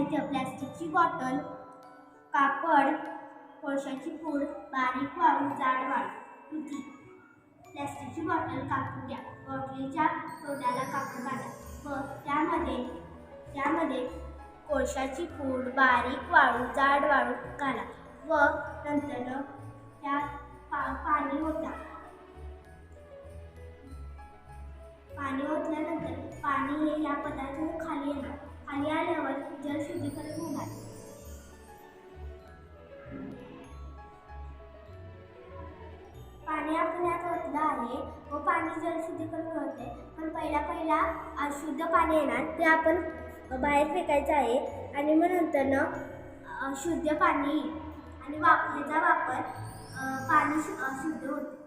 साहित्य प्लॅस्टिकची बॉटल कापड कोळशाची पूड बारीक वाळू जाड वाळू कृती प्लॅस्टिकची बॉटल कापून घ्या. बॉटलीच्या तोंडाला कापून काढा व त्यामध्ये त्यामध्ये कोळशाची पूड बारीक वाळू जाड वाळू घाला. व नंतर त्या पाणी आपण यात ओतलं आहे व पाणी जलशुद्धीकरण होते. पण पहिला पहिला अशुद्ध पाणी येणार ते आपण बाहेर फेकायचं आहे. आणि मग नंतरनं शुद्ध पाणी येईल आणि वापराचा वापर पाणी शु- शुद्ध होते.